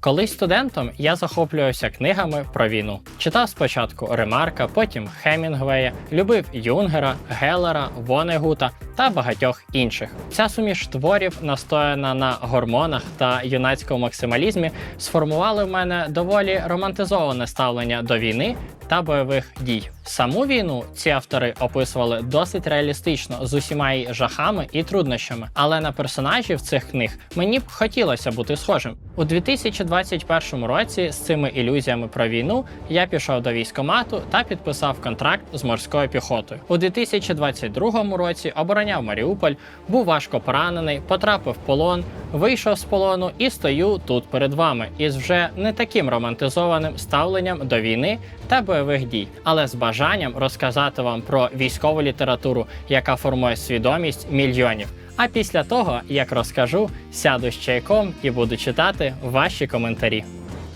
Колись студентом я захоплювався книгами про війну. Читав спочатку Ремарка, потім Хемінгвея, любив Юнгера, Геллера, Вонегута та багатьох інших. Ця суміш творів, настояна на гормонах та юнацькому максималізмі, сформували в мене доволі романтизоване ставлення до війни та бойових дій. Саму війну ці автори описували досить реалістично з усіма її жахами і труднощами. Але на персонажів цих книг мені б хотілося бути схожим. У 2021 році з цими ілюзіями про війну я пішов до військомату та підписав контракт з морською піхотою. У 2022 році обороняв Маріуполь, був важко поранений, потрапив в полон, вийшов з полону і стою тут перед вами із вже не таким романтизованим ставленням до війни та бойових дій, але з бажанням розказати вам про військову літературу, яка формує свідомість мільйонів. А після того, як розкажу, сяду з чайком і буду читати ваші коментарі.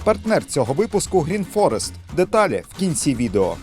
Партнер цього випуску Green Forest. Деталі в кінці відео.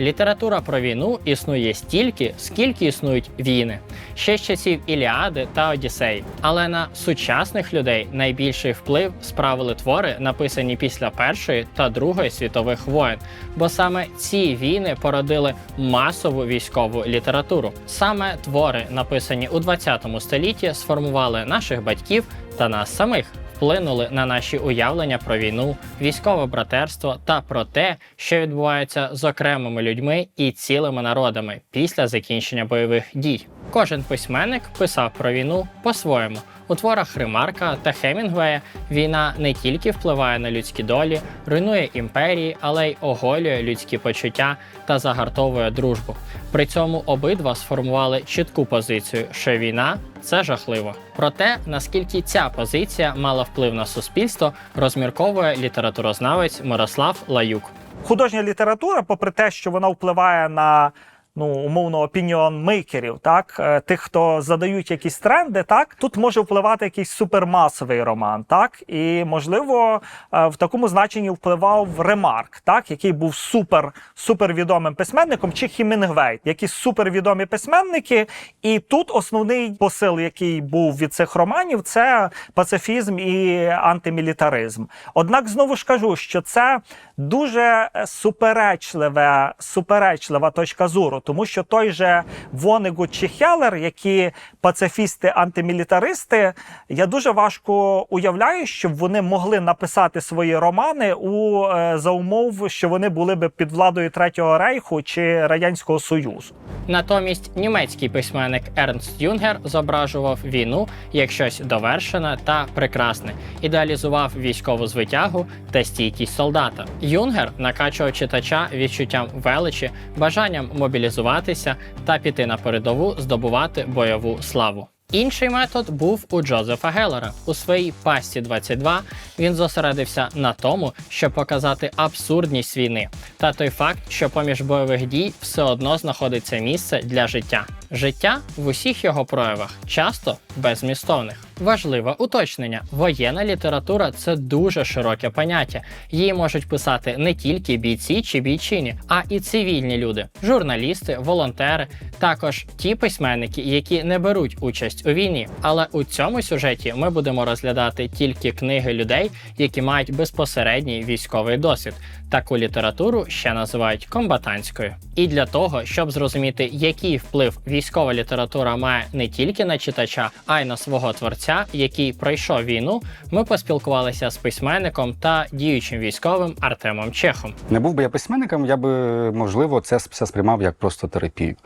Література про війну існує стільки, скільки існують війни, ще з часів Іліади та Одіссей. Але на сучасних людей найбільший вплив справили твори, написані після Першої та Другої світових воєн, бо саме ці війни породили масову військову літературу. Саме твори, написані у 20 столітті, сформували наших батьків та нас самих вплинули на наші уявлення про війну, військове братерство та про те, що відбувається з окремими людьми і цілими народами після закінчення бойових дій. Кожен письменник писав про війну по-своєму. У творах Ремарка та Хемінгвея війна не тільки впливає на людські долі, руйнує імперії, але й оголює людські почуття та загартовує дружбу. При цьому обидва сформували чітку позицію, що війна це жахливо. Про те, наскільки ця позиція мала вплив на суспільство, розмірковує літературознавець Мирослав Лаюк. художня література, попри те, що вона впливає на ну умовно опініон мейкерів, так? Е, тих, хто задають якісь тренди, так? Тут може впливати якийсь супермасовий роман, так? І можливо е, в такому значенні впливав Ремарк, так? Який був супер супервідомим письменником, чи Хімінгвей, які супервідомі письменники. І тут основний посил, який був від цих романів, це пацифізм і антимілітаризм. Однак знову ж кажу, що це дуже суперечливе, суперечлива точка зору, тому що той же Вонегут чи Хеллер, які пацифісти, антимілітаристи, я дуже важко уявляю, щоб вони могли написати свої романи у е, за умов, що вони були би під владою Третього рейху чи Радянського Союзу. Натомість німецький письменник Ернст Юнгер зображував війну як щось довершене та прекрасне, ідеалізував військову звитягу та стійкість солдата. Юнгер накачував читача відчуттям величі, бажанням мобілізуватися та піти на передову здобувати бойову славу. Інший метод був у Джозефа Геллера. У своїй пасті 22 він зосередився на тому, щоб показати абсурдність війни та той факт, що поміж бойових дій все одно знаходиться місце для життя. Життя в усіх його проявах, часто безмістовних. Важливе уточнення: воєнна література це дуже широке поняття. Її можуть писати не тільки бійці чи бійчині, а і цивільні люди, журналісти, волонтери, також ті письменники, які не беруть участь у війні. Але у цьому сюжеті ми будемо розглядати тільки книги людей, які мають безпосередній військовий досвід. Таку літературу ще називають комбатантською. І для того, щоб зрозуміти, який вплив військова література має не тільки на читача, а й на свого творця, який пройшов війну, ми поспілкувалися з письменником та діючим військовим Артемом Чехом. Не був би я письменником, я би, можливо, це все сприймав як просто терапію.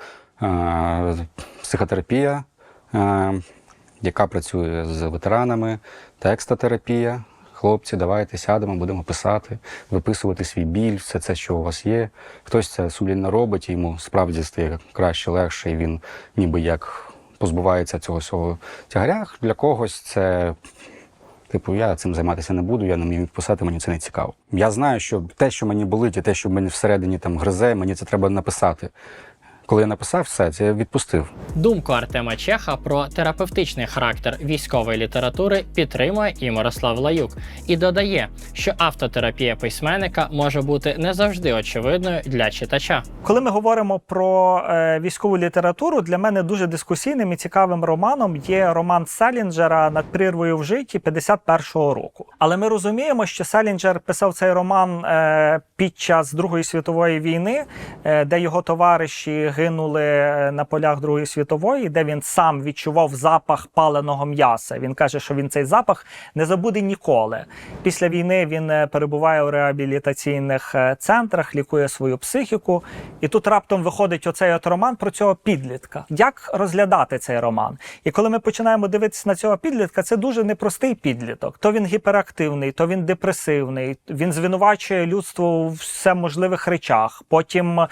Психотерапія, яка працює з ветеранами, текстотерапія. Хлопці, давайте сядемо, будемо писати, виписувати свій біль, все це, що у вас є. Хтось це сумлінно робить, і йому справді стає краще, легше, і він ніби як позбувається цього всього тягаря. Для когось це Типу, я цим займатися не буду, я не вмію писати, мені це не цікаво. Я знаю, що те, що мені болить, і те, що мені всередині там гризе, мені це треба написати. Коли я написав все, це я відпустив. Думку Артема Чеха про терапевтичний характер військової літератури підтримує і Мирослав Лаюк і додає, що автотерапія письменника може бути не завжди очевидною для читача. Коли ми говоримо про е, військову літературу, для мене дуже дискусійним і цікавим романом є роман Селінджера над прірвою в житті 51-го року. Але ми розуміємо, що Селінджер писав цей роман е, під час Другої світової війни, е, де його товариші гинули е, на полях Другої світової, де він сам відчував запах паленого м'яса. Він каже, що він цей запах не забуде ніколи. Після війни він е, перебуває у реабілітаційних е, центрах, лікує свою психіку. І тут раптом виходить оцей от роман про цього підлітка. Як розглядати цей роман? І коли ми починаємо дивитися на цього підлітка, це дуже непростий підліток. То він гіперактивний, то він депресивний, він звинувачує людство у всеможливих речах. Потім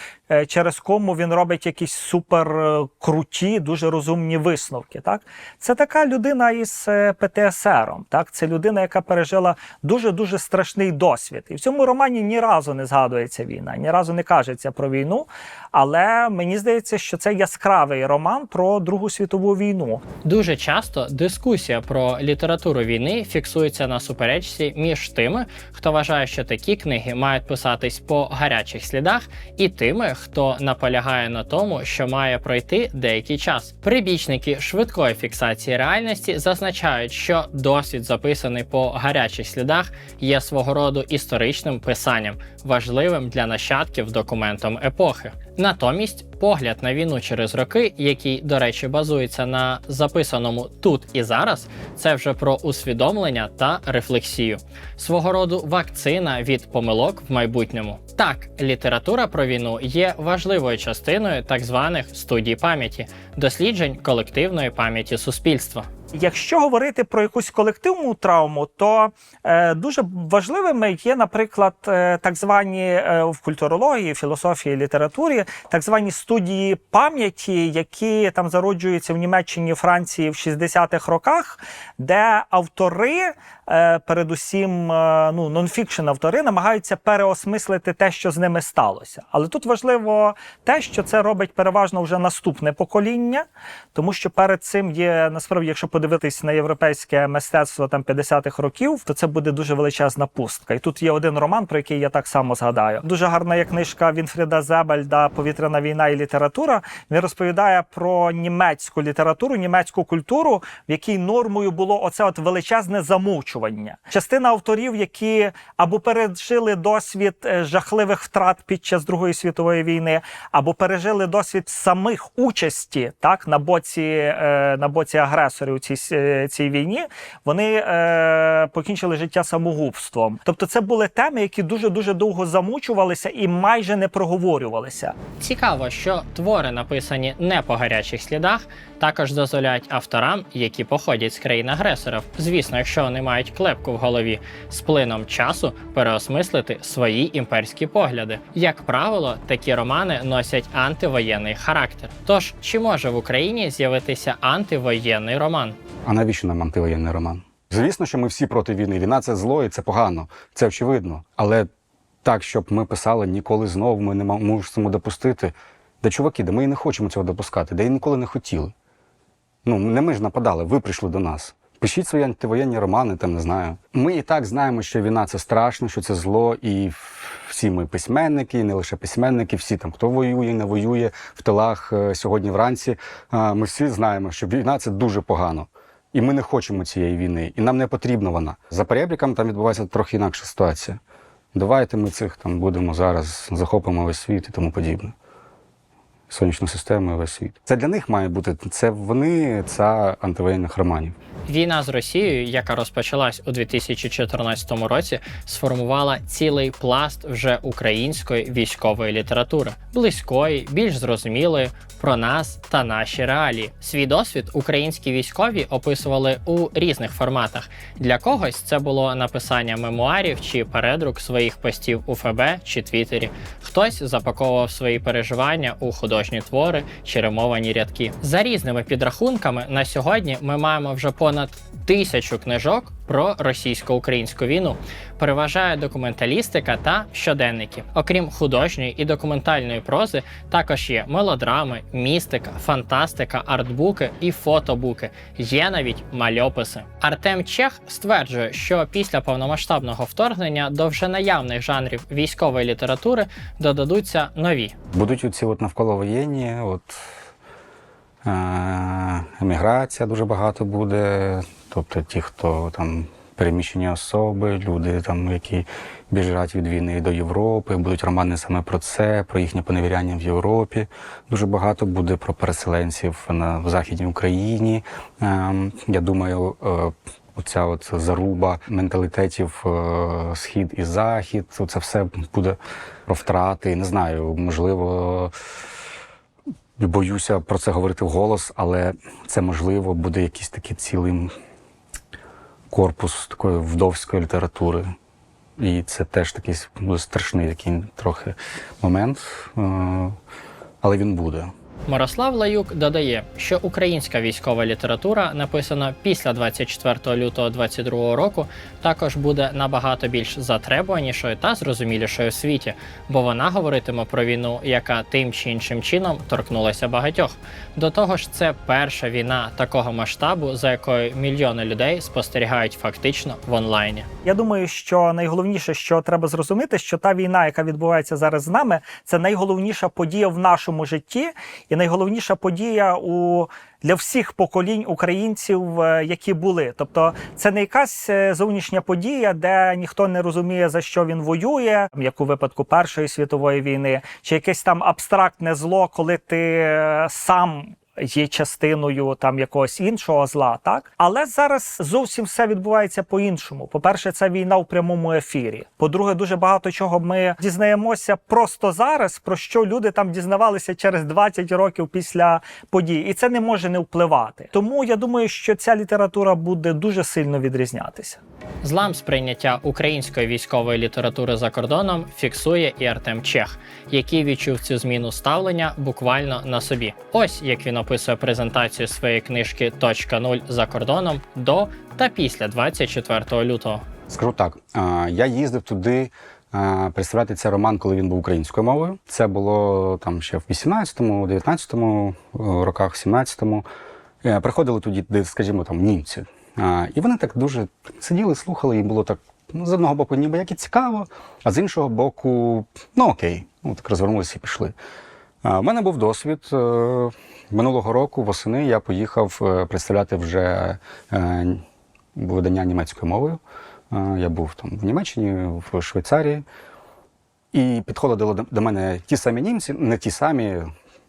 через кому він робить якісь супер е, круті, дуже розумні висновки. Так, це така людина із е, ПТСР. Так, це людина, яка пережила дуже дуже страшний досвід. І в цьому романі ні разу не згадується війна, ні разу не кажеться про війну. Але мені здається, що це яскравий роман про Другу світову війну. Дуже часто дискусія про літературу війни фіксується на суперечці між тими, хто вважає, що такі книги мають писатись по гарячих слідах, і тими, хто наполягає на тому, що має пройти деякий час. Прибічники швидкої фіксації реальності зазначають, що досвід, записаний по гарячих слідах, є свого роду історичним писанням, важливим для нащадків документом епохи. Натомість погляд на війну через роки, який, до речі, базується на записаному тут і зараз, це вже про усвідомлення та рефлексію, свого роду вакцина від помилок в майбутньому. Так, література про війну є важливою частиною так званих студій пам'яті, досліджень колективної пам'яті суспільства. Якщо говорити про якусь колективну травму, то е, дуже важливими є, наприклад, е, так звані е, в культурології, філософії, літературі, так звані студії пам'яті, які там зароджуються в Німеччині, Франції в 60-х роках, де автори, е, передусім, е, ну нонфікшн автори, намагаються переосмислити те, що з ними сталося. Але тут важливо те, що це робить переважно вже наступне покоління, тому що перед цим є насправді, якщо подивитись на європейське мистецтво там 50-х років, то це буде дуже величезна пустка. І тут є один роман, про який я так само згадаю. Дуже гарна є книжка Вінфріда Зебельда Повітряна війна і література. Він розповідає про німецьку літературу, німецьку культуру, в якій нормою було оце от величезне замовчування. Частина авторів, які або пережили досвід е, жахливих втрат під час Другої світової війни, або пережили досвід самих участі так на боці, е, на боці агресорів цій, с- цій війні, вони е, покінчили життя самогубством. Тобто, це були теми, які дуже дуже довго замучувалися і майже не проговорювалися. Цікаво, що твори, написані не по гарячих слідах, також дозволяють авторам, які походять з країн агресорів, звісно, якщо вони мають клепку в голові, з плином часу переосмислити свої імперські погляди. Як правило, такі романи носять антивоєнний характер. Тож, чи може в Україні з'явитися антивоєнний роман? А навіщо нам антивоєнний роман? Звісно, що ми всі проти війни. Війна це зло і це погано, це очевидно. Але так, щоб ми писали ніколи знову, ми не можемо допустити. Да чуваки, да ми і не хочемо цього допускати, да і ніколи не хотіли. Ну, не ми ж нападали, ви прийшли до нас. Пишіть свої антивоєнні романи, там не знаю. Ми і так знаємо, що війна це страшно, що це зло, і всі ми письменники, і не лише письменники, всі там, хто воює, не воює в тилах е, сьогодні вранці. е, Ми всі знаємо, що війна це дуже погано. І ми не хочемо цієї війни, і нам не потрібна вона. За перебріком там відбувається трохи інакша ситуація. Давайте ми цих там будемо зараз захопимо весь світ і тому подібне. Сонячну систему і весь світ. Це для них має бути. Це вони ця антивоєнних романів. Війна з Росією, яка розпочалась у 2014 році, сформувала цілий пласт вже української військової літератури, близької, більш зрозумілої про нас та наші реалії. Свій досвід українські військові описували у різних форматах. Для когось це було написання мемуарів чи передрук своїх постів у ФБ чи Твіттері. Хтось запаковував свої переживання у художні твори чи римовані рядки. За різними підрахунками, на сьогодні ми маємо вже понад тисячу книжок про російсько-українську війну переважає документалістика та щоденники. Окрім художньої і документальної прози, також є мелодрами, містика, фантастика, артбуки і фотобуки. Є навіть мальописи. Артем Чех стверджує, що після повномасштабного вторгнення до вже наявних жанрів військової літератури додадуться нові. Будуть оці от навколо воєнні, от е, еміграція дуже багато буде. Тобто ті, хто там переміщені особи, люди, там, які біжать від війни до Європи, будуть романи саме про це, про їхнє поневіряння в Європі. Дуже багато буде про переселенців на в Західній Україні. Е, я думаю, е, Оця от заруба менталітетів е, схід і захід, це все буде про втрати. Не знаю, можливо, боюся про це говорити вголос, але це можливо буде якийсь такий цілий корпус такої вдовської літератури. І це теж такий буде страшний такий трохи момент, е, але він буде. Мирослав Лаюк додає, що українська військова література, написана після 24 лютого 2022 року, також буде набагато більш затребуванішою та зрозумілішою в світі, бо вона говоритиме про війну, яка тим чи іншим чином торкнулася багатьох. До того ж, це перша війна такого масштабу, за якою мільйони людей спостерігають фактично в онлайні. Я думаю, що найголовніше, що треба зрозуміти, що та війна, яка відбувається зараз з нами, це найголовніша подія в нашому житті, і найголовніша подія у для всіх поколінь українців, е, які були. Тобто, це не якась е, зовнішня подія, де ніхто не розуміє за що він воює, як у випадку Першої світової війни, чи якесь там абстрактне зло, коли ти е, сам є частиною там якогось іншого зла, так але зараз зовсім все відбувається по-іншому. По-перше, це війна в прямому ефірі. По-друге, дуже багато чого ми дізнаємося просто зараз, про що люди там дізнавалися через 20 років після подій, і це не може не впливати. Тому я думаю, що ця література буде дуже сильно відрізнятися. Злам сприйняття української військової літератури за кордоном фіксує і Артем Чех, який відчув цю зміну ставлення буквально на собі. Ось як він описує презентацію своєї книжки «Точка нуль за кордоном до та після 24 лютого. Скажу так, я їздив туди представляти цей роман, коли він був українською мовою. Це було там ще в 18-му, 19-му е, роках, 17-му. Е, Приходили тоді, скажімо, там німці. І вони так дуже сиділи, слухали, і було так. Ну, з одного боку, ніби як і цікаво, а з іншого боку, ну окей, ну так розвернулися і пішли. У мене був досвід. Е, Минулого року восени я поїхав е, представляти вже е, видання німецькою мовою. Я був там в Німеччині, в Швейцарії. І підходили до мене ті самі німці, не ті самі,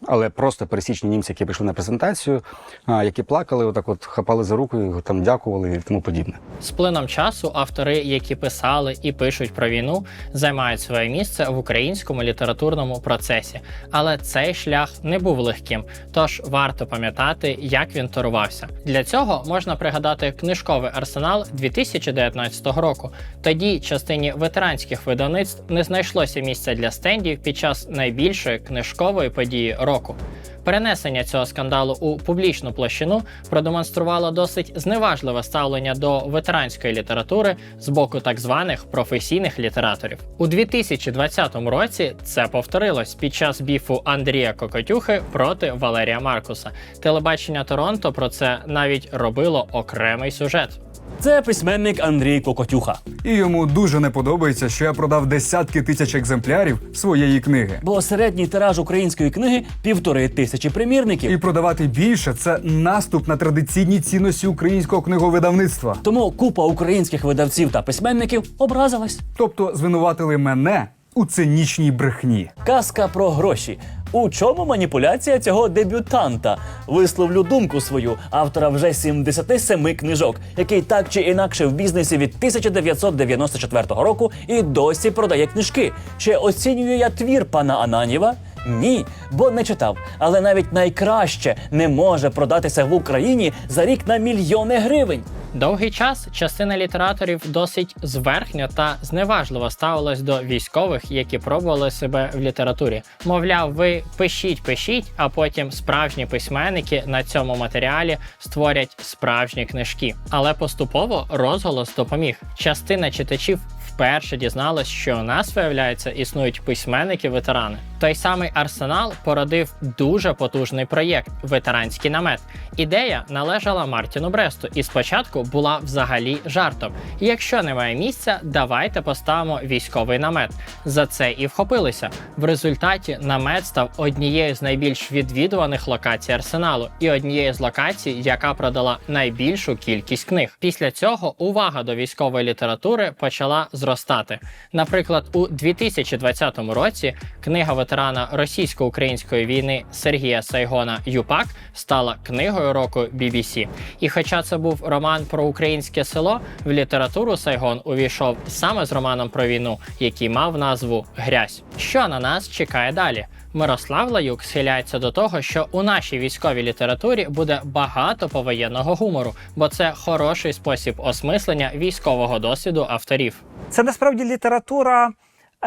але просто пересічні німці, які прийшли на презентацію, які плакали, отак от хапали за руку, там дякували і тому подібне. З плином часу автори, які писали і пишуть про війну, займають своє місце в українському літературному процесі. Але цей шлях не був легким, тож варто пам'ятати, як він торувався. Для цього можна пригадати книжковий арсенал 2019 року. Тоді частині ветеранських видавництв не знайшлося місця для стендів під час найбільшої книжкової події року. Перенесення цього скандалу у публічну площину продемонструвало досить зневажливе ставлення до ветеранської літератури з боку так званих професійних літераторів. У 2020 році це повторилось під час біфу Андрія Кокотюхи проти Валерія Маркуса. Телебачення Торонто про це навіть робило окремий сюжет. Це письменник Андрій Кокотюха. І йому дуже не подобається, що я продав десятки тисяч екземплярів своєї книги. Бо середній тираж української книги півтори тисячі примірників. І продавати більше це наступ на традиційні цінності українського книговидавництва. Тому купа українських видавців та письменників образилась. Тобто звинуватили мене у цинічній брехні. Казка про гроші. У чому маніпуляція цього дебютанта? Висловлю думку свою автора вже 77 книжок, який так чи інакше в бізнесі від 1994 року і досі продає книжки. Чи оцінюю я твір пана Ананєва? Ні, бо не читав. Але навіть найкраще не може продатися в Україні за рік на мільйони гривень. Довгий час частина літераторів досить зверхньо та зневажливо ставилась до військових, які пробували себе в літературі. Мовляв, ви пишіть, пишіть, а потім справжні письменники на цьому матеріалі створять справжні книжки. Але поступово розголос допоміг. Частина читачів вперше дізналась, що у нас виявляється існують письменники-ветерани. Той самий арсенал породив дуже потужний проєкт ветеранський намет. Ідея належала Мартіну Бресту, і спочатку була взагалі жартом. Якщо немає місця, давайте поставимо військовий намет. За це і вхопилися. В результаті намет став однією з найбільш відвідуваних локацій арсеналу і однією з локацій, яка продала найбільшу кількість книг. Після цього увага до військової літератури почала зростати. Наприклад, у 2020 році книга ветерана російсько-української війни Сергія Сайгона Юпак стала книгою року BBC. І хоча це був роман про українське село, в літературу Сайгон увійшов саме з романом про війну, який мав назву Грязь. Що на нас чекає далі? Мирослав Лаюк схиляється до того, що у нашій військовій літературі буде багато повоєнного гумору, бо це хороший спосіб осмислення військового досвіду авторів. Це насправді література,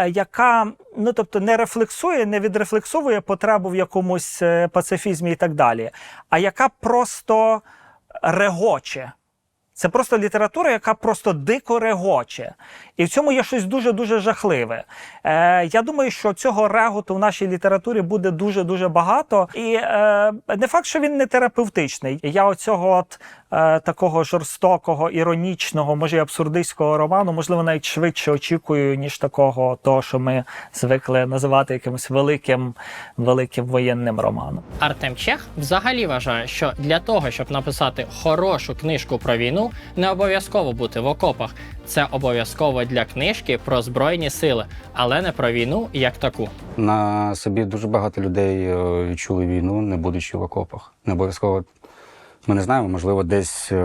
яка ну тобто не рефлексує, не відрефлексовує потребу в якомусь е, пацифізмі і так далі, а яка просто регоче. Це просто література, яка просто дико регоче. І в цьому є щось дуже-дуже жахливе. Е, я думаю, що цього реготу в нашій літературі буде дуже-дуже багато. І е, не факт, що він не терапевтичний. Я оцього от е, такого жорстокого, іронічного, може й абсурдистського роману, можливо, навіть швидше очікую, ніж такого, того, що ми звикли називати якимось великим, великим воєнним романом. Артем Чех взагалі вважає, що для того, щоб написати хорошу книжку про війну, не обов'язково бути в окопах. Це обов'язково для книжки про збройні сили, але не про війну як таку. На собі дуже багато людей е, відчули війну, не будучи в окопах. Не обов'язково. Ми не знаємо, можливо, десь е,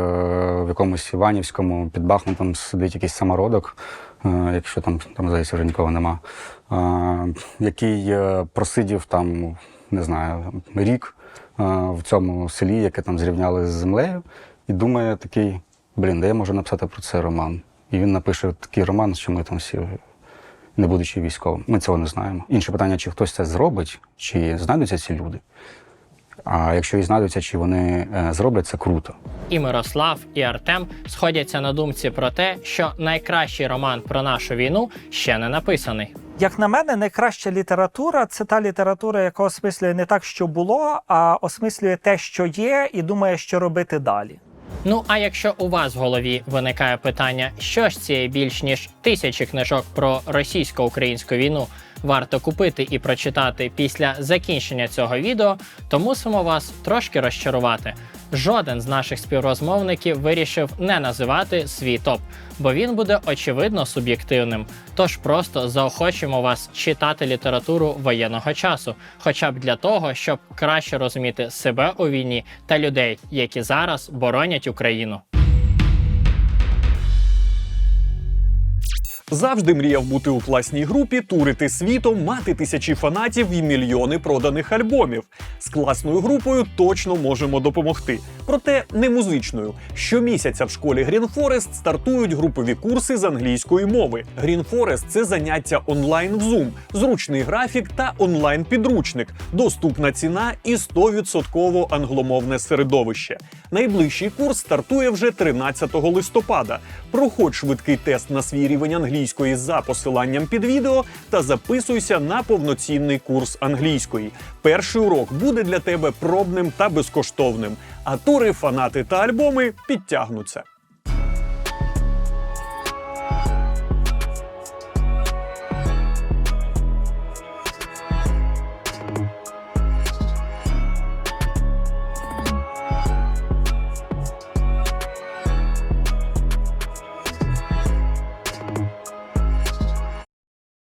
в якомусь Іванівському під Бахмутом сидить якийсь самородок, е, якщо там, там здається, вже нікого нема, який просидів там, не знаю, рік в цьому селі, яке там зрівняли з землею, і думає такий: блін, де я можу написати про це роман. І він напише такий роман, що ми там всі не будучи військовим. Ми цього не знаємо. Інше питання, чи хтось це зробить, чи знайдуться ці люди. А якщо і знайдуться, чи вони е, зроблять це круто. І Мирослав, і Артем сходяться на думці про те, що найкращий роман про нашу війну ще не написаний. Як на мене, найкраща література це та література, яка осмислює не так, що було, а осмислює те, що є, і думає, що робити далі. Ну а якщо у вас в голові виникає питання, що ж цієї більш ніж тисячі книжок про російсько-українську війну варто купити і прочитати після закінчення цього відео, то мусимо вас трошки розчарувати. Жоден з наших співрозмовників вирішив не називати свій топ, бо він буде очевидно суб'єктивним. Тож просто заохочуємо вас читати літературу воєнного часу, хоча б для того, щоб краще розуміти себе у війні та людей, які зараз боронять Україну. Завжди мріяв бути у класній групі, турити світом, мати тисячі фанатів і мільйони проданих альбомів. З класною групою точно можемо допомогти. Проте не музичною. Щомісяця в школі Green Forest стартують групові курси з англійської мови. Green Forest – це заняття онлайн в Zoom, зручний графік та онлайн підручник, доступна ціна і 100% англомовне середовище. Найближчий курс стартує вже 13 листопада. Проходь швидкий тест на свій рівень англійської за посиланням під відео та записуйся на повноцінний курс англійської. Перший урок буде для тебе пробним та безкоштовним. А тури, фанати та альбоми підтягнуться.